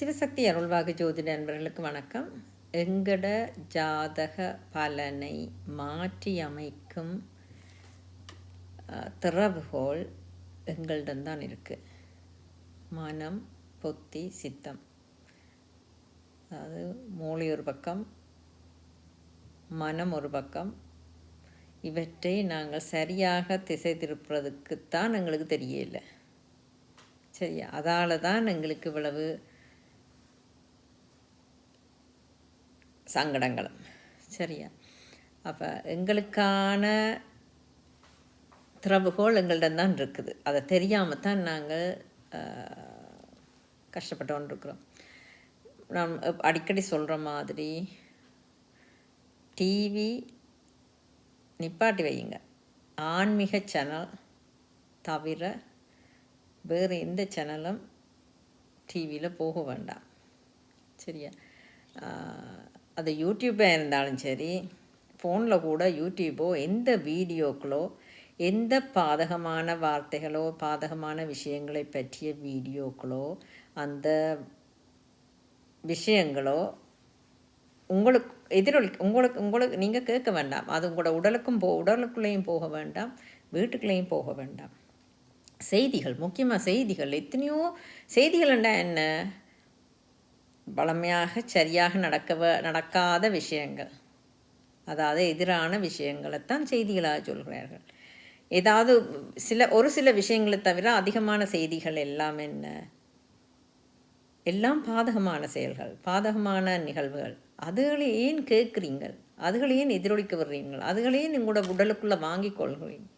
சிவசக்தி அருள்வாக்கு ஜோதி நண்பர்களுக்கு வணக்கம். எங்கட ஜாதக பலனை மாற்றி அமைக்கும் அஹ், திறவுகோல் எங்களிடம்தான் இருக்குது மனம் பொத்தி சித்தம். அதாவது மூளை ஒரு பக்கம் மனம் ஒரு பக்கம். இவற்றை நாங்கள் சரியாக திசை திருப்புறதுக்குத்தான் எங்களுக்கு தெரியல. சரியா? அதால தான் எங்களுக்கு இவ்வளவு சங்கடங்களும் சரியா? அப்போ எங்களுக்கான திறவுகோள் எங்கள்கிட்ட தான் இருக்குது. அதை தெரியாமல் தான் நாங்கள் கஷ்டப்பட்டோன்னு இருக்கிறோம். நான் அடிக்கடி சொல்கிற மாதிரி டிவி நிப்பாட்டி வையுங்க. ஆன்மீக சேனல் தவிர வேறு எந்த சேனலும் டிவியில் போக வேண்டாம். சரியா? அது யூடியூப்பாக இருந்தாலும் சரி ஃபோனில் கூட யூடியூப்போ எந்த வீடியோக்களோ எந்த பாதகமான வார்த்தைகளோ பாதகமான விஷயங்களை பற்றிய வீடியோக்களோ அந்த விஷயங்களோ உங்களுக்கு எதிரொலி உங்களுக்கு உங்களுக்கு நீங்கள் கேட்க வேண்டாம். அது உங்களோட உடலுக்கும் போ உடலுக்குள்ளேயும் போக வேண்டாம். வீட்டுக்குள்ளேயும் போக வேண்டாம். செய்திகள் முக்கியமாக செய்திகள் எத்தனையோ செய்திகள்ண்டா என்ன? பழமையாக சரியாக நடக்க நடக்காத விஷயங்கள். அதாவது எதிரான விஷயங்களைத்தான் செய்திகளாக சொல்கிறார்கள். ஏதாவது சில ஒரு சில விஷயங்களை தவிர அதிகமான செய்திகள் எல்லாம் என்ன? எல்லாம் பாதகமான செயல்கள் பாதகமான நிகழ்வுகள். அதுகளை ஏன் கேட்குறீங்கள்? அதுகளை ஏன் எதிரொலிக்க வர்றீங்கள்? அதுகளை ஏன் உங்களோட உடலுக்குள்ளே வாங்கி கொள்கிறீங்க?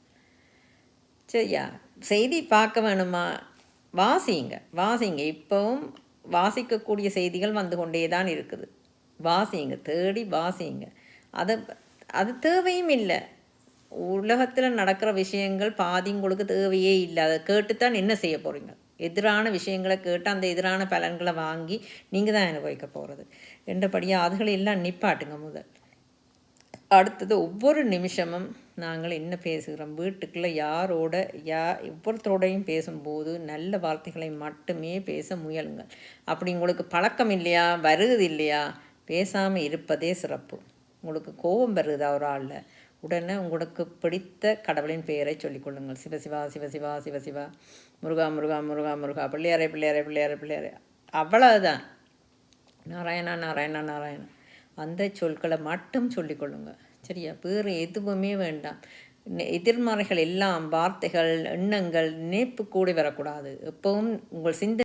சரியா? செய்தி பார்க்க வேணுமா? வாசிங்க. வாசிங்க. இப்போவும் வாசிக்கக்கூடிய செய்திகள் வந்து கொண்டே தான் இருக்குது. வாசிங்க தேடி வாசிங்க. அதை அது தேவையும் இல்லை. உலகத்தில் நடக்கிற விஷயங்கள் பாதி உங்களுக்கு தேவையே இல்லை. அதை கேட்டுத்தான் என்ன செய்ய போகிறீங்க எதிரான விஷயங்களை கேட்டு அந்த எதிரான பலன்களை வாங்கி நீங்கள் தான் அனுபவிக்க போகிறது என்றபடியாக அதுகளை எல்லாம் நிப்பாட்டுங்க முதல். அடுத்தது ஒவ்வொரு நிமிஷமும் நாங்கள் என்ன பேசுகிறோம்? வீட்டுக்குள்ளே யாரோட யா ஒவ்வொருத்தரோடையும் பேசும்போது நல்ல வார்த்தைகளை மட்டுமே பேச முயலுங்கள். அப்படி உங்களுக்கு பழக்கம் இல்லையா? வருது இல்லையா? பேசாமல் இருப்பதே சிறப்பு. உங்களுக்கு கோபம் வருதா ஒரு ஆளில்? உடனே உங்களுக்கு பிடித்த கடவுளின் பெயரை சொல்லிக்கொள்ளுங்கள் சிவசிவா சிவசிவா சிவசிவா முருகா முருகா முருகா முருகா. பிள்ளையாரே பிள்ளையாரே பிள்ளையாரே பிள்ளையாரே. அவ்வளவுதான். நாராயணா நாராயணா நாராயணா. அந்த சொற்களை மட்டும் சொல்லிக்கொள்ளுங்கள் சரியா வேறு எதுவுமே வேண்டாம். எதிர்மறைகள் எல்லாம் வார்த்தைகள் எண்ணங்கள் நினைப்பு கூடி வரக்கூடாது. எப்பவும் உங்கள் சிந்தனை